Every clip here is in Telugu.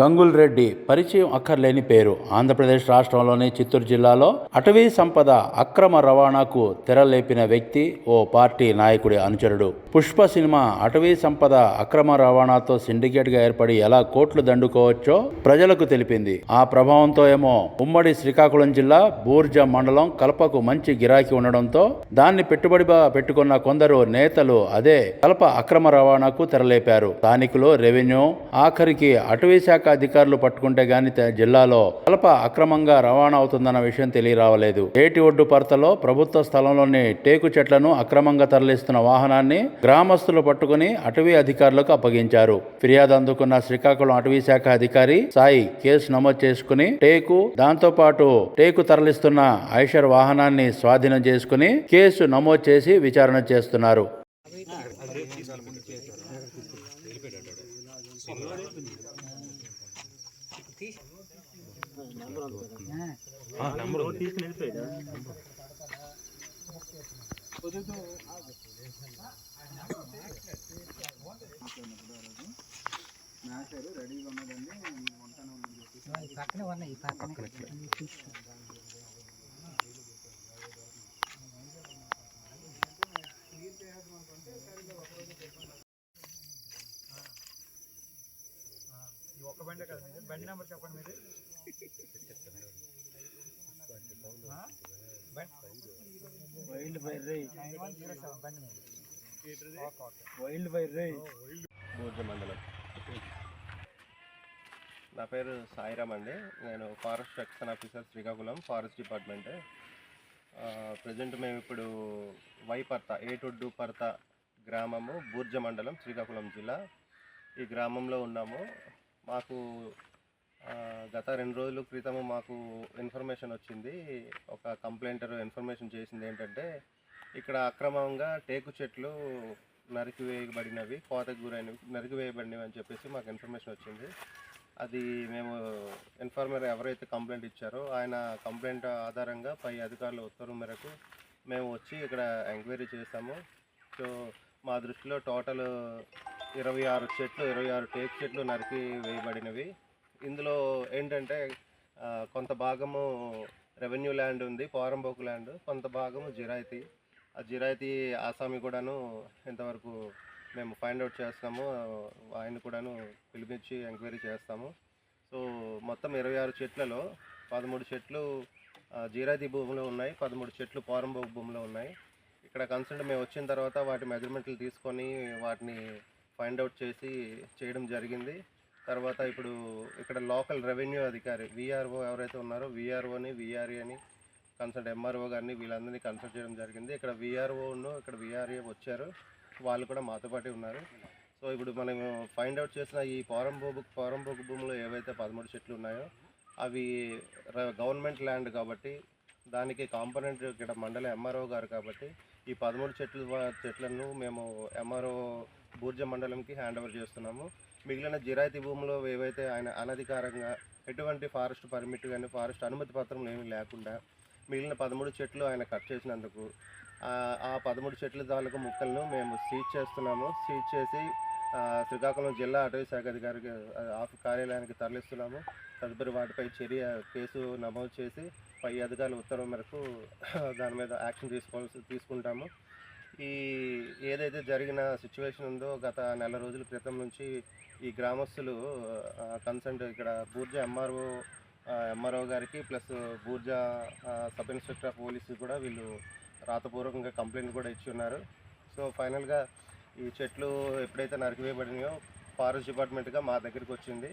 గంగుల్ రెడ్డి పరిచయం అక్కర్లేని పేరు. ఆంధ్రప్రదేశ్ రాష్ట్రంలోని చిత్తూరు జిల్లాలో అటవీ సంపద అక్రమ రవాణాకు తెరలేపిన వ్యక్తి ఓ పార్టీ నాయకుడి అనుచరుడు. పుష్ప సినిమా అటవీ సంపద అక్రమ రవాణాతో సిండికేట్గా ఏర్పడి ఎలా కోట్లు దండుకోవచ్చో ప్రజలకు తెలిపింది. ఆ ప్రభావంతో ఏమో ఉమ్మడి శ్రీకాకుళం జిల్లా బూర్జ మండలం కలపకు మంచి గిరాకీ ఉండడంతో దాన్ని పెట్టుబడిగా పెట్టుకున్న కొందరు నేతలు అదే కలప అక్రమ రవాణాకు తెరలేపారు. స్థానికులు రెవెన్యూ ఆఖరికి అటవీ శాఖ అధికారులు పట్టుకుంటే గాని జిల్లాలో కలప అక్రమంగా రవాణా అవుతుందన్న విషయం తెలియరావలేదు ఏటి ఒడ్డు పరతలో ప్రభుత్వ స్థలంలోని టేకు చెట్లను అక్రమంగా తరలిస్తున్న వాహనాన్ని గ్రామస్తులు పట్టుకుని అటవీ అధికారులకు అప్పగించారు ఫిర్యాదు అందుకున్న శ్రీకాకుళం అటవీ శాఖ అధికారి సాయి కేసు నమోదు చేసుకుని టేకు దాంతో పాటు టేకు తరలిస్తున్న ఐషర్ వాహనాన్ని స్వాధీనం చేసుకుని కేసు నమోదు చేసి విచారణ చేస్తున్నారు పక్కనే ఉన్నాయి ఈ పక్కనే బండే కదా మీది. బండి నెంబర్ చెప్పండి మీది. వైల్డ్ ఫైర్ రై నైన్ వన్ జీరో సెవెన్ బండి మీది. Okay okay. వైల్డ్ ఫైర్ రై బూర్జ మండలం. నా పేరు సాయిరామ్ అండి. నేను forest section officer Srikakulam forest department. Present మేము ఇప్పుడు వైపర్త ఏటొడ్డు పర్త గ్రామము బూర్జ మండలం శ్రీకాకుళం జిల్లా. ఈ గ్రామంలో ఉన్నాము. మాకు గత రెండు రోజుల క్రితం మాకు ఇన్ఫర్మేషన్ వచ్చింది. ఒక కంప్లైంటర్ ఇన్ఫర్మేషన్ చేసింది ఏంటంటే ఇక్కడ అక్రమంగా టేకు చెట్లు నరికివేయబడినవి కోతకు గురైనవి నరికివేయబడినవి అని చెప్పేసి మాకు ఇన్ఫర్మేషన్ వచ్చింది. అది మేము ఇన్ఫార్మర్ ఎవరైతే కంప్లైంట్ ఇచ్చారో ఆయన కంప్లైంట్ ఆధారంగా పై అధికారుల ఉత్తర్వు మేరకు మేము వచ్చి ఇక్కడ ఎంక్వైరీ చేస్తాము సో మా దృష్టిలో టోటల్ ఇరవై ఆరు చెట్లు ఇరవై ఆరు టేక్ చెట్లు నరికి వేయబడినవి. ఇందులో ఏంటంటే కొంత భాగము రెవెన్యూ ల్యాండ్ ఉంది పోరంబోకు ల్యాండ్ కొంత భాగము జిరాయితీ. ఆ జిరాయితీ ఆసామి కూడాను ఇంతవరకు మేము ఫైండ్ అవుట్ చేస్తాము ఆయన కూడాను పిలిపించి ఎంక్వైరీ చేస్తాము. సో మొత్తం ఇరవై ఆరు చెట్లలో పదమూడు చెట్లు ఆ, జీరాది భూమిలో ఉన్నాయి పదమూడు చెట్లు పోరంబోకు భూమిలో ఉన్నాయి. ఇక్కడ కన్సల్ట్ మేము వచ్చిన తర్వాత వాటి మెజర్మెంట్లు తీసుకొని వాటిని ఫైండ్ అవుట్ చేసి చేయడం జరిగింది. తర్వాత ఇప్పుడు ఇక్కడ లోకల్ రెవెన్యూ అధికారి విఆర్ఓ ఎవరైతే ఉన్నారో విఆర్ఓని విఆర్ఏ అని కన్సల్ట్ ఎంఆర్ఓ గారిని వీళ్ళందరినీ కన్సల్ట్ చేయడం జరిగింది. ఇక్కడ విఆర్ఓను ఇక్కడ విఆర్ఏ వచ్చారు వాళ్ళు కూడా మాతో పాటే ఉన్నారు. సో ఇప్పుడు మనం ఫైండ్ అవుట్ చేసిన ఈ పోరంబోబు పోరంబోగు భూమిలో ఏవైతే పదమూడు చెట్లు ఉన్నాయో అవి గవర్నమెంట్ ల్యాండ్ కాబట్టి దానికి కాంపనెంట్ ఇక్కడ మండల ఎంఆర్ఓ గారు కాబట్టి ఈ పదమూడు చెట్లు చెట్లను మేము ఎంఆర్ఓ బూర్జ మండలంకి హ్యాండ్ ఓవర్ చేస్తున్నాము. మిగిలిన జిరాయితీ భూములు ఏవైతే ఆయన అనధికారంగా ఎటువంటి ఫారెస్ట్ పర్మిట్ కానీ ఫారెస్ట్ అనుమతి పత్రం ఏమీ లేకుండా మిగిలిన పదమూడు చెట్లు ఆయన కట్ చేసినందుకు ఆ- పదమూడు చెట్ల తాలూకు ముక్కలను మేము సీజ్ చేస్తున్నాము. సీజ్ చేసి శ్రీకాకుళం జిల్లా అటవీ శాఖ అధికారికి ఆ, కార్యాలయానికి తరలిస్తున్నాము. తదుపరి వాటిపై చర్య కేసు నమోదు చేసి పై అధికారుల ఉత్తర్వు మేరకు దాని మీద యాక్షన్ తీసుకోవాల్సి తీసుకుంటాము. ఈ ఏదైతే జరిగిన సిచ్యువేషన్ ఉందో గత నెల రోజుల క్రితం నుంచి ఈ గ్రామస్తులు కన్సల్ట్ ఇక్కడ బూర్జా ఎంఆర్ఓ ఎంఆర్ఓ గారికి plus Burja sub inspector of police కూడా వీళ్ళు రాతపూర్వకంగా కంప్లైంట్ కూడా ఇచ్చి ఉన్నారు. సో ఫైనల్గా ఈ చెట్లు ఎప్పుడైతే నరికివేయబడినాయో ఫారెస్ట్ డిపార్ట్మెంట్గా మా దగ్గరికి వచ్చింది.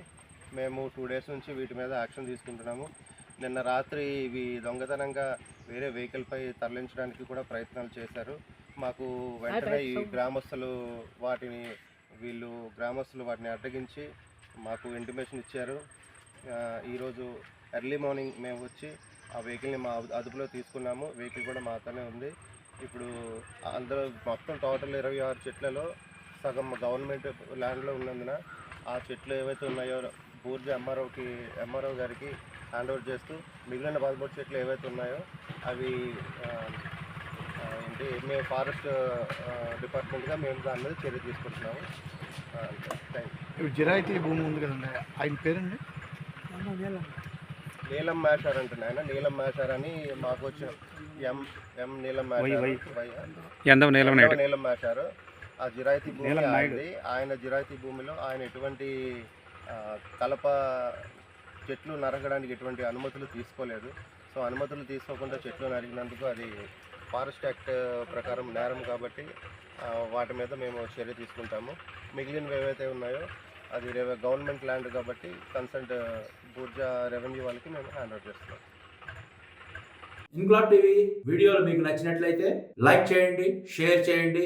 మేము టూ డేస్ నుంచి వీటి మీద యాక్షన్ తీసుకుంటున్నాము. నిన్న రాత్రి ఇవి దొంగతనంగా వేరే వెహికల్పై తరలించడానికి కూడా ప్రయత్నాలు చేశారు. మాకు వెంటనే ఈ గ్రామస్తులు వాటిని వీళ్ళు గ్రామస్తులు వాటిని అడ్డగించి మాకు ఇంటిమేషన్ ఇచ్చారు. ఈరోజు ఎర్లీ మార్నింగ్ మేము వచ్చి ఆ వెహికల్ని మా అదుపులో తీసుకున్నాము. వెహికల్ కూడా మాతోనే ఉంది. ఇప్పుడు అందరూ మొత్తం టోటల్ ఇరవై ఆరు చెట్లలో సగం గవర్నమెంట్ ల్యాండ్లో ఉన్నందున ఆ చెట్లు ఏవైతే ఉన్నాయో బూర్జ ఎంఆర్ఓకి ఎంఆర్ఓ గారికి హ్యాండ్ ఓవర్ చేస్తూ మిగిలిన పదమూడు చెట్లు ఏవైతే ఉన్నాయో అవి ఏంటి మేము ఫారెస్ట్ డిపార్ట్మెంట్గా మేము దాని మీద చర్య తీసుకుంటున్నాము. థ్యాంక్ ఇప్పుడు జిరాయితీ భూమి ఉంది కదండి ఆయన పేరండి? నీలం. మేషార్ అంటున్నా ఆయన నీలం మేషార్ అని మాకు వచ్చిన ఎం ఎం నీలం మేషార్ నీలం నీలం మేషారు. ఆ జిరాయితీ భూమి ఆయన జిరాయితీ భూమిలో ఆయన ఎటువంటి కలప చెట్లు నరకడానికి ఎటువంటి అనుమతులు తీసుకోలేదు. సో అనుమతులు తీసుకోకుండా చెట్లు నరికినందుకు అది ఫారెస్ట్ యాక్ట్ ప్రకారం నేరం కాబట్టి వాటి మీద మేము చర్య తీసుకుంటాము. మిగిలినవి ఏవైతే ఉన్నాయో అది గవర్నమెంట్ ల్యాండ్ కాబట్టి కన్సల్ట్ బూర్జా రెవెన్యూ వాళ్ళకి మేము హ్యాండ్ ఓవర్ చేస్తున్నాం. ఇంక్లాబ్ టీవీ వీడియోలు మీకు నచ్చినట్లయితే లైక్ చేయండి షేర్ చేయండి